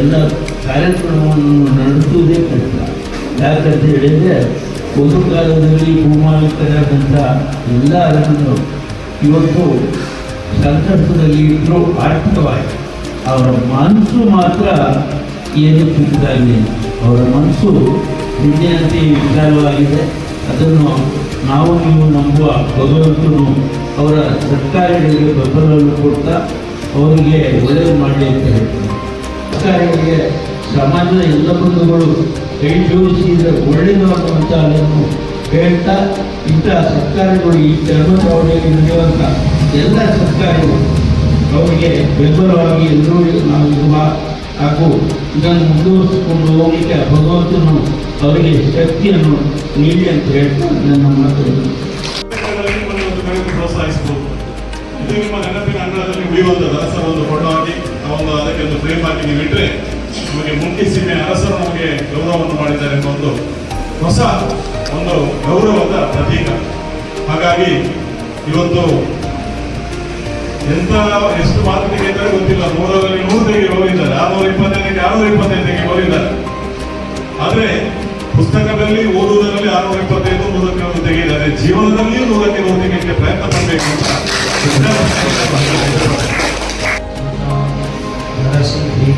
ಎಲ್ಲ ಕಾರ್ಯಕ್ರಮವನ್ನು ನಡೆಸುವುದೇ ಕಷ್ಟ. ಯಾಕಂತ ಹೇಳಿದರೆ, ಒಂದು ಕಾಲದಲ್ಲಿ ಭೂಮಾಲೀಕರಾದಂಥ ಎಲ್ಲ ಅರಸರು ಇವತ್ತು ಸಂಕಷ್ಟದಲ್ಲಿ ಇದ್ದರೂ ಆರ್ಥಿಕವಾಗಿ ಅವರ ಮನಸ್ಸು ಮಾತ್ರ ಏನು ಚಿಕ್ಕದಾಗಿದೆ ಅವರ ಮನಸ್ಸು ಹಿಂದಿನಂತೆ ವಿಚಾರವಾಗಿದೆ. ಅದನ್ನು ನಾವು ನೀವು ನಂಬುವ ಭಗವಂತನು ಅವರ ಸರ್ಕಾರಗಳಿಗೆ ಬೆಂಬಲವನ್ನು ಕೊಡ್ತಾ ಅವರಿಗೆ ಒಳ್ಳೆಯದು ಮಾಡಲಿ ಅಂತ ಹೇಳ್ತೀನಿ. ಸರ್ಕಾರಗಳಿಗೆ ಸಮಾಜದ ಎಲ್ಲ ಬಂಧುಗಳು ಕೈ ಜೋಡಿಸಿದರೆ ಒಳ್ಳೆಯದು ಅನ್ನುವಂಥ ಅದನ್ನು ಹೇಳ್ತಾ ಇಂಥ ಸರ್ಕಾರಗಳು ಈ ಧರ್ಮದವರಿಗೆ ನಡೆಯುವಂಥ ಎಲ್ಲ ಸರ್ಕಾರಗಳು ಅವರಿಗೆ ಬೆಂಬಲವಾಗಿ ಎಲ್ಲರೂ ನಾವು ಇರುವ ಹಾಗೂ ಇದನ್ನು ಮುಂದುವರಿಸಿಕೊಂಡು ಹೋಗಲಿಕ್ಕೆ ಭಗವಂತನು ಅವರಿಗೆ ಶಕ್ತಿಯನ್ನು ನೀಡಿ ಅಂತ ಹೇಳ್ತಾ ನನ್ನ ಮಾತನ್ನು ಪ್ರೋತ್ಸಾಹಿಸಬಹುದು. ಇದು ನಿಮ್ಮ ನೆನಪಿನ ಅಂಗಳದಲ್ಲಿ ಉಳಿಯುವಂಥ ಅರಸರ ಒಂದು ಒಂದು ಅದಕ್ಕೆ ಒಂದು ಫ್ರೇಮ್ ಹಾಕಿ ನೀವು ಇಟ್ಟರೆ ನಮಗೆ ಮುಂಟಿ ಸೀಮೆ ಅರಸರು ನಮಗೆ ಗೌರವವನ್ನು ಮಾಡಿದ್ದಾರೆ ಎಂಬ ಒಂದು ಹೊಸ ಒಂದು ಗೌರವದ ಪ್ರತೀಕ. ಹಾಗಾಗಿ ಇವತ್ತು ಎಂತ ಎಷ್ಟು ಮಾತು ತೆಗೆಯುತ್ತಾರೆ ಗೊತ್ತಿಲ್ಲ. ನೂರರಲ್ಲಿ ನೂರು ತೆಗೆ ಹೋಗಿದ್ದಾರೆ. ಆರ್ನೂರ ಇಪ್ಪತ್ತೈದಕ್ಕೆ ಆರ್ನೂರ ಇಪ್ಪತ್ತೈದಕ್ಕೆ ಹೋಗಿದ್ದಾರೆ. ಆದ್ರೆ ಪುಸ್ತಕದಲ್ಲಿ ಓದುವುದರಲ್ಲಿ ಆರ್ನೂರ ಇಪ್ಪತ್ತೈದು, ನೂರಕ್ಕೆ ನೂರು ತೆಗೆದಿದ್ದಾರೆ ಜೀವನದಲ್ಲಿಯೂ ನೂರಕ್ಕೆ ನೂರು ಪ್ರಯತ್ನ ಪಡಬೇಕು ಅಂತ.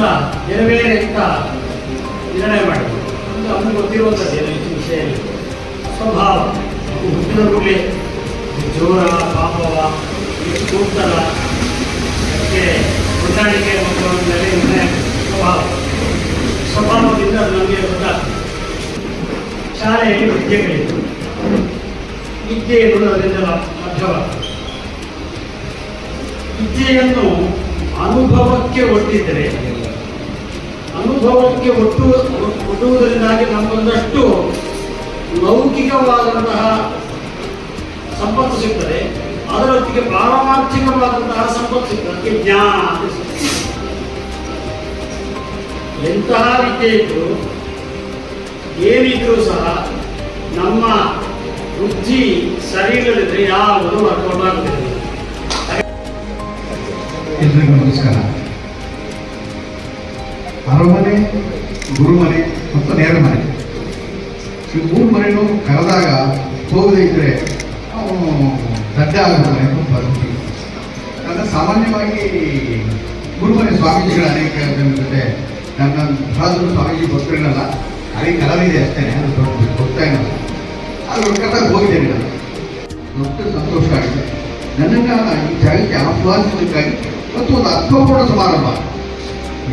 ಎಲ್ಲ ಬೇರೆ ಬೇರೆ ಅಂತ ನಿರ್ಣಯ ಮಾಡಿದ್ರು. ಒಂದು ಅವನಿಗೆ ಗೊತ್ತಿರುವಂಥದ್ದು ಏನು ಹೆಚ್ಚು ವಿಷಯದಲ್ಲಿ. ಸ್ವಭಾವ ಹುಟ್ಟಿದ ಕೂಡಲೇ ಜೋರ ಪಾಪವ ಕೂಡ್ತಲ ಅದಕ್ಕೆ ಹೊಂದಾಣಿಕೆ ಮೇಲೆ ನಿರ್ಣಯ ಸ್ವಭಾವ. ಸ್ವಭಾವದಿಂದ ಅದು ನಮಗೆ ಗೊತ್ತಾಗ್ತದೆ ಶಾಲೆಯಲ್ಲಿ ವಿದ್ಯೆಗಳಿತ್ತು. ವಿದ್ಯೆ ಎನ್ನುವುದು ಅದರಿಂದ ಲಭ್ಯವಾಗ್ತದೆ. ವಿದ್ಯೆಯನ್ನು ಅನುಭವಕ್ಕೆ ಒಟ್ಟಿದ್ದರೆ ಅನುಭವಕ್ಕೆ ಒಟ್ಟು ಒಟ್ಟುವುದರಿಂದಾಗಿ ನಮಗೊಂದಷ್ಟು ಲೌಕಿಕವಾದಂತಹ ಸಂಪತ್ತು ಸಿಗ್ತದೆ. ಅದರೊಟ್ಟಿಗೆ ಪಾರಮಾರ್ಥಿಕವಾದಂತಹ ಸಂಪತ್ತು ಸಿಗ್ತದೆ. ಜ್ಞಾನ. ಎಂತಹ ರೀತಿಯಿದ್ದು ಏನಿದ್ರೂ ಸಹ ನಮ್ಮ ಬುದ್ಧಿ ಸರಿ ಇಲ್ಲದಿದ್ದರೆ ಯಾವುದು ಆಗುವುದಿಲ್ಲ. ಎಲ್ರಿಗೂ ನಮಸ್ಕಾರ ಅರಮನೆ, ಗುರುಮನೆ ಮತ್ತು ನೇರ ಮನೆ ಈ ಮೂರು ಮನೆಯೂ ಕರೆದಾಗ ಹೋಗದೇ ಇದ್ದರೆ ಅವನು ದಡ್ಡ ಆಗುತ್ತಾನೆ ಅಂತ ಬರುತ್ತೆ ನನ್ನ ಸಾಮಾನ್ಯವಾಗಿ ಗುರುಮನೆ ಸ್ವಾಮೀಜಿಗಳ ಅನೇಕ ಜೊತೆ ನನ್ನ ಬಹಳ ಸ್ವಾಮೀಜಿ ಗೊತ್ತಿರಲಿಲ್ಲ ಅಲ್ಲಿ ಕಲವಿದೆ ಅಷ್ಟೇ ಅದು ಗೊತ್ತಾ ಇಲ್ಲ ಅದು ಕರೆದಾಗ ಹೋಗಿದ್ದೇನೆ ನಾನು ದೊಡ್ಡ ಸಂತೋಷ ಆಗಿದೆ ನನ್ನನ್ನು ಈ ಜಾಗಕ್ಕೆ ಆಹ್ವಾನಿಸೋದಕ್ಕಾಗಿ ಮತ್ತು ಒಂದು ಅರ್ಥಪೂರ್ಣ ಸಮಾರಂಭ.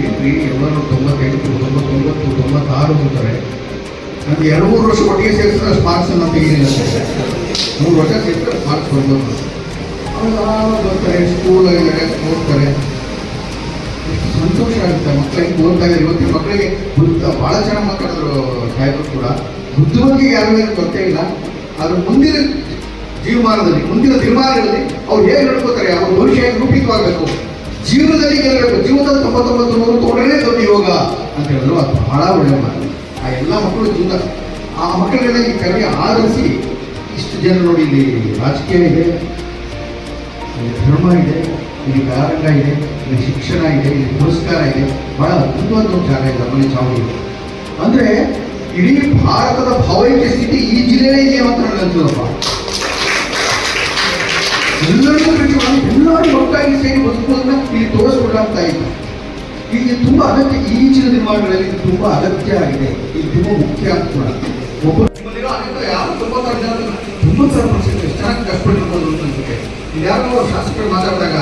ಏನ್ರಿ ಎಲ್ಲರೂ ತೊಂಬತ್ತೆಂಟು, ತೊಂಬತ್ತೊಂಬತ್ತು, ತೊಂಬತ್ತಾರು ಅಂತಾರೆ ನನಗೆ ಎರಡು ಮೂರು ವರ್ಷ ಒಟ್ಟಿಗೆ ಸೇರಿಸಿದ್ರೆ ಸ್ಮಾರ್ಕ್ಸ್ ಅನ್ನ ತೆಗೀಲಿಲ್ಲ ಮೂರು ವರ್ಷ ಸೇರಿಸಿದ್ರೆ ಸ್ಮಾರ್ಕ್ಸ್ ಬಂದವರು ಅವ್ರು ಬರ್ತಾರೆ ಸ್ಕೂಲ್ ಓದ್ತಾರೆ. ಸಂತೋಷ ಆಗುತ್ತೆ. ಮಕ್ಕಳಿಗೆ ಓದ್ತಾ ಇದ್ದಾರೆ ಇವತ್ತಿನ ಮಕ್ಕಳಿಗೆ ಬುದ್ಧ ಭಾಳ ಚೆನ್ನಾಗಿ ಮಾತಾಡಿದ್ರು ಸಾಹೇಬರು ಕೂಡ. ಬುದ್ಧಿವಂತಿಗೆ ಯಾರು ಏನು ಗೊತ್ತೇ ಇಲ್ಲ. ಆದ್ರೆ ಮುಂದಿನ ಜೀವಮಾನದಲ್ಲಿ ಮುಂದಿನ ತೀರ್ಮಾನಗಳಲ್ಲಿ ಅವ್ರು ಹೇಗೆ ನಡ್ಕೋತಾರೆ, ಅವ್ರ ಭವಿಷ್ಯ ಹೇಗೆ ರೂಪಿತವಾಗಬೇಕು. ಜೀವನದಲ್ಲಿ ಗೆಲ್ಲಬೇಕು ಜೀವನದಲ್ಲಿ ತೊಂಬತ್ತೊಂಬತ್ತು ನೂರು ತೊಗೊಂಡ್ರೆ ದೊಡ್ಡ ಯೋಗ ಅಂತ ಹೇಳಿದ್ರು, ಅದು ಬಹಳ ಒಳ್ಳೆಯ ಮಾತು ಆ ಎಲ್ಲ ಮಕ್ಕಳು ಜೀವನ, ಆ ಮಕ್ಕಳಿಗೆ ಈ ಕವಿ ಆಧರಿಸಿ ಇಷ್ಟು ಜನ ನೋಡಿ ಇಲ್ಲಿ ರಾಜಕೀಯ ಇದೆ, ಇಲ್ಲಿ ಧರ್ಮ ಇದೆ, ಇಲ್ಲಿ ಕಾರಂಗ ಇದೆ, ಇಲ್ಲಿ ಶಿಕ್ಷಣ ಇದೆ, ಇಲ್ಲಿ ಪುರಸ್ಕಾರ ಇದೆ. ಬಹಳ ಅದ್ಭುತವಾದ ಒಂದು ಜಾಗ ಇದೆ ಚಾವು ಇದೆ. ಅಂದ್ರೆ ಇಡೀ ಭಾರತದ ಭಾವೈಕ್ಯ ಸ್ಥಿತಿ ಈ ಜಿಲ್ಲೆಯೇ ಇದೆ ಅಂತ ನನಗೆ ಅನ್ಸೋದಪ್ಪ ಎಲ್ಲರಿಗೂ ಬಿಟ್ಟು ಎಲ್ಲರೂ ಒಟ್ಟಾಗಿ ಸೇರಿ ಬದುಕೋದನ್ನ ಇಲ್ಲಿ ತೋರಿಸ್ಕೊಡ್ಲಾಗ್ತಾ ಇಲ್ಲ ಇಲ್ಲಿ ತುಂಬಾ ಅಗತ್ಯ ಈಚಿನ ದಿನಮಾನಗಳಲ್ಲಿ ಇದು ತುಂಬಾ ಅಗತ್ಯ ಆಗಿದೆ. ಇದು ತುಂಬಾ ಮುಖ್ಯ ಅಂತ ಕೂಡ. ಅನೇಕ ಯಾರು ಅಂತ ಶಾಸಕರು ಮಾತಾಡಿದಾಗ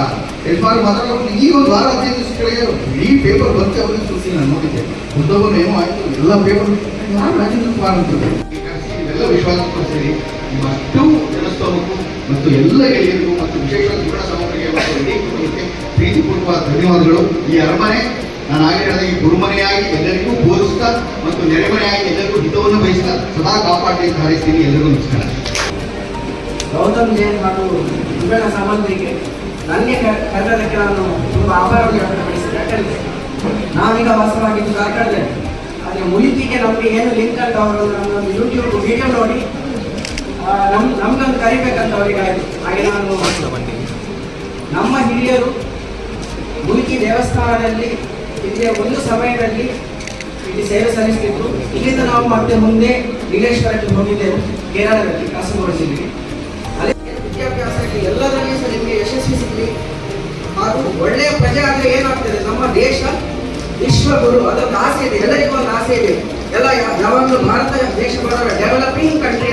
ಮಾತಾಡೋದು ಈ ಒಂದು ವಾರ ಹದಿನೈದು ದಿವಸಗಳಿಗೆ ಈ ಪೇಪರ್ ಬಂತೆ ಅವ್ರಿಗೆ ಸುದ್ದಿ ನಾನು ನೋಡಿದ್ದೆ. ಉದ್ದವನು ಏನೋ ಆಯಿತು, ಎಲ್ಲ ಪೇಪರ್ ಯಾರು ರಾಜೇಂದ್ರ ಕುಮಾರ್ ಅಂತ ಇವೆಲ್ಲ ವಿಶ್ವಾಸ ಸೇರಿ ಜನಸ್ತವಕ್ಕೂ ಮತ್ತು ಎಲ್ಲ ಗೆಳೆಯರಿಗೂ ಮತ್ತು ವಿಶೇಷ ಜೀವನ ಸಮಗ್ರಿಗೆ ಮತ್ತು ಇಡೀ ಕುಟುಂಬಕ್ಕೆ ಧನ್ಯವಾದಗಳು. ಈ ಅರಮನೆ ನಾನು ಆಗ ಹೇಳಿದ ಈ ಗುರುಮನೆಯಾಗಿ ಎಲ್ಲರಿಗೂ ಬೋಧಿಸ್ತಾ ಮತ್ತು ನೆರೆಮನೆಯಾಗಿ ಎಲ್ಲರಿಗೂ ಹಿತವನ್ನು ಬಯಸ್ತಾ ಸದಾ ಕಾಪಾಡಲಿ ಹಾರೈಸ್ತೀನಿ. ಎಲ್ಲರಿಗೂ ನಮಸ್ಕಾರ. ಗೌತಮ್ ಜೈನ್ ಹಾಗೂ ಇಬ್ಬರ ಸಂಬಂಧಿಗೆ ನನಗೆ ಕರೆದಕ್ಕೆ ನಾನು ತುಂಬ ಆಭಾರವನ್ನು ವ್ಯಕ್ತಪಡಿಸಿದೆ. ಯಾಕಂದರೆ ನಾವೀಗ ವಾಸವಾಗಿದ್ದು ಕಾರ್ಕಳದಲ್ಲಿ ಆದರೆ ಮುಳಿತಿಗೆ ನಮಗೆ ಏನು ಲಿಂಕ್ ಅಂತ ಅವರು ನನ್ನ ಯೂಟ್ಯೂಬ್ ವಿಡಿಯೋ ನೋಡಿ ನಮ್ ನಮ್ಗೊಂದು ಕರಿಬೇಕಂತ ಅವರಿಗೆ ಆಯಿತು ಹಾಗೆ ನಾನು ನಮ್ಮ ಹಿರಿಯರು ಮುಲ್ಕಿ ದೇವಸ್ಥಾನದಲ್ಲಿ ಇಲ್ಲಿ ಒಂದು ಸಮಯದಲ್ಲಿ ಇಲ್ಲಿ ಸೇವೆ ಸಲ್ಲಿಸ್ತಿದ್ರು. ಇಲ್ಲಿಂದ ನಾವು ಮತ್ತೆ ಮುಂದೆ ನೀಲೇಶ್ವರಕ್ಕೆ ಹೋಗಿದ್ದೆವು ಕೇರಳದಲ್ಲಿ, ಕಾಸರಗೋಡು ಜಿಲ್ಲೆಗೆ. ಅಲ್ಲಿ ವಿದ್ಯಾಭ್ಯಾಸಕ್ಕೆ ಎಲ್ಲದರಲ್ಲಿ ಸಹ ನಿಮಗೆ ಯಶಸ್ವಿ ಸಿಗಲಿ. ಹಾಗೂ ಒಳ್ಳೆಯ ಪ್ರಜೆ ಆದರೆ ಏನಾಗ್ತದೆ? ನಮ್ಮ ದೇಶ, ವಿಶ್ವಗುರು, ಅದೊಂದು ಆಸೆ ಇದೆ. ಎಲ್ಲರಿಗೂ ಒಂದು ಆಸೆ ಇದೆ. ಎಲ್ಲ ಯಾವಾಗಲೂ ಭಾರತ ದೇಶ ಡೆವಲಪಿಂಗ್ ಕಂಟ್ರಿ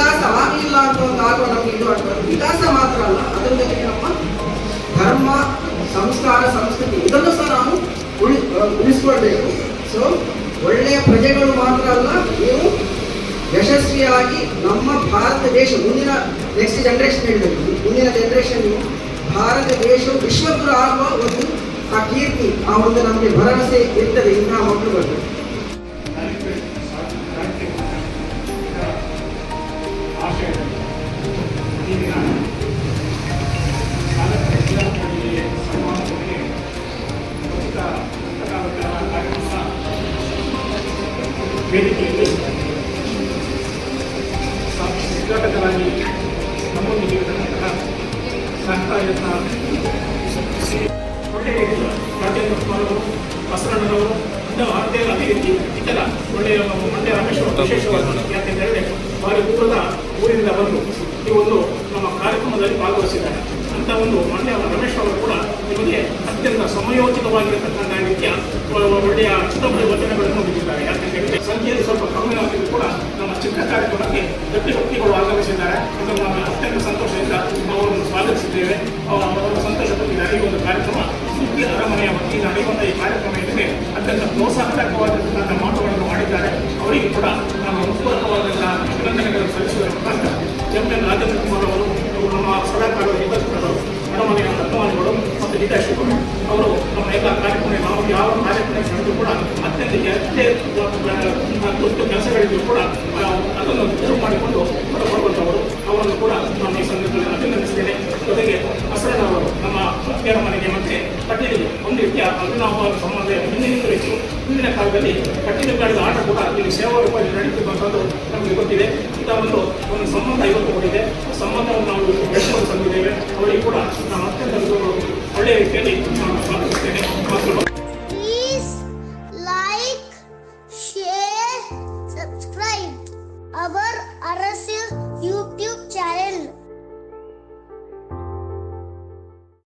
ವಿಕಾಸ ಆಗಲಿಲ್ಲ ಅಂತ ಒಂದು ಆಗುವ ನಮ್ಗೆ ಇದು ಆಗ್ತದೆ ವಿಕಾಸ ಮಾತ್ರ ಅಲ್ಲ, ಅದರ ನಮ್ಮ ಧರ್ಮ, ಸಂಸ್ಕಾರ, ಸಂಸ್ಕೃತಿ, ಇದನ್ನು ಸಹ ನಾವು ಉಳಿ ಉಳಿಸ್ಕೊಳ್ಬೇಕು. ಸೊ ಒಳ್ಳೆಯ ಪ್ರಜೆಗಳು ಮಾತ್ರ ಅಲ್ಲ, ನೀವು ಯಶಸ್ವಿಯಾಗಿ ನಮ್ಮ ಭಾರತ ದೇಶ, ಮುಂದಿನ ನೆಕ್ಸ್ಟ್ ಜನರೇಷನ್ ಹೇಳಬೇಕು. ಮುಂದಿನ ಜನರೇಷನ್ ಭಾರತ ದೇಶವು ವಿಶ್ವಗುರು ಆಗುವ ಒಂದು ಆ ಕೀರ್ತಿ, ಆ ಒಂದು ನಮಗೆ ಭರವಸೆ ಇರ್ತದೆ ಇಂತಹ ಮಕ್ಕಳುಗಳು ವೇದಿಕೆಯಲ್ಲಿ ಉದ್ಘಾಟಕರಾಗಿ ನಮ್ಮೊಂದಿಗೆ ಇರತಕ್ಕಂತಹ ಸಹಕಾರಿಯನ್ನ ಒಳ್ಳೆಯ ರಾಜೇಂದ್ರ ಕುಮಾರ್ ಬಸವಣ್ಣನವರು ಇನ್ನು ಅದೇ ಅದೇ ರೀತಿ ಇತರ ಒಳ್ಳೆಯ ಮಂಡ್ಯ ರಮೇಶ್ ಅವರು ವಿಶೇಷವಾಗಿ ಯಾಕೆಂದರೆ ಬಾರಿ ದೂರದ ಬಂದು ಈ ಒಂದು ನಮ್ಮ ಕಾರ್ಯಕ್ರಮದಲ್ಲಿ ಭಾಗವಹಿಸಿದ್ದಾರೆ. ಅಂತ ಒಂದು ಮಂಡ್ಯ ಅವರು ಕೂಡ ನಿಮಗೆ ಅತ್ಯಂತ ಸಮಯೋಚಿತವಾಗಿರತಕ್ಕಂಥ ರೀತಿಯ ಒ- ಒಳ್ಳೆಯ ಚಿತ್ರಮಯ ವಚನಗಳನ್ನು ನೀಡಿದ್ದಾರೆ ಯಾಕೆಂದರೆ ಸಂಖ್ಯೆಯಲ್ಲಿ ಸ್ವಲ್ಪ ಕಮ್ಮಿ ಆಗಿದ್ದು ಕೂಡ ನಮ್ಮ ಚಿಕ್ಕ ಕಾರ್ಯಕ್ರಮಕ್ಕೆ ಗಟ್ಟಿ ವ್ಯಕ್ತಿಗಳು ಆಗಮಿಸಿದ್ದಾರೆ. ಇದನ್ನು ನಾವು ಅತ್ಯಂತ ಸಂತೋಷದಿಂದ ಅವರನ್ನು ಸ್ವಾಗತಿಸಿದ್ದೇವೆ. ಅವರನ್ನು ಅವರು ಸಂತೋಷ ಪಟ್ಟಿದ್ದಾರೆ ಈ ಒಂದು ಕಾರ್ಯಕ್ರಮ ಸುದ್ದಿ ಅರಮನೆಯ ವತಿಯಿಂದ ನಡೆಯುವಂಥ ಈ ಕಾರ್ಯಕ್ರಮ ಇದಕ್ಕೆ ಅತ್ಯಂತ ಪ್ರೋತ್ಸಾಹಕವಾದಂತಹ ಮಾತುಗಳನ್ನು ಮಾಡಿದ್ದಾರೆ. ಅವರಿಗೆ ಕೂಡ ನಮ್ಮ ಹೃತ್ಪೂರ್ವಕವಾದಂತಹ ಅಭಿನಂದನೆಗಳನ್ನು ಸಲ್ಲಿಸುವ ಮುಖಾಂತರ ಎಂ ಎನ್ ರಾಜೇಂದ್ರ ಕುಮಾರ್ ಅವರು ನಮ್ಮ ಹಿತಸ್ಥರು ಅರಮನೆಯ ಮತ್ತು ಅವರು ನಮ್ಮ ಎಲ್ಲ ಕಾರ್ಯಕ್ರಮ ನಾವು ಯಾವ ಕಾರ್ಯಕ್ರಮ ನಡೆದು ಕೂಡ ಅತ್ಯಂತ ಎಷ್ಟೇ ತುರ್ತು ಕೆಲಸಗಳಿದ್ರು ಕೂಡ ಅದನ್ನು ಶುರು ಮಾಡಿಕೊಂಡು ಹೊರಬರುವಂಥವರು ಅವರನ್ನು ಕೂಡ ನಾನು ಈ ಸಂದರ್ಭದಲ್ಲಿ ಅಭಿನಂದಿಸ್ತೇನೆ. ಜೊತೆಗೆ ಹಸರಣ್ಣವರು ನಮ್ಮ ಮುಖ್ಯರ ಮನೆಗೆ ಮತ್ತೆ ಕಟ್ಟಿದ ಒಂದು ರೀತಿಯ ಅಭಿನವ ಸಂಬಂಧ ಹಿಂದಿನಿಂದಲೂ ಇತ್ತು ಹಿಂದಿನ ಕಾಲದಲ್ಲಿ ಕಟ್ಟಿದ ಕಾಲದ ಆಟ ಕೂಡ ಇಲ್ಲಿ ಸೇವಾ ರೂಪಾಯಿ ನಡೀತಿರುವಂಥದ್ದು ನಮಗೆ ಗೊತ್ತಿದೆ. ಇಂಥ ಒಂದು ಒಂದು ಸಂಬಂಧ ಇವತ್ತು ಕೊಟ್ಟಿದೆ ಸಂಬಂಧವನ್ನು ನಾವು ಬೆಳೆಸಿಕೊಂಡು ತಂದಿದ್ದೇವೆ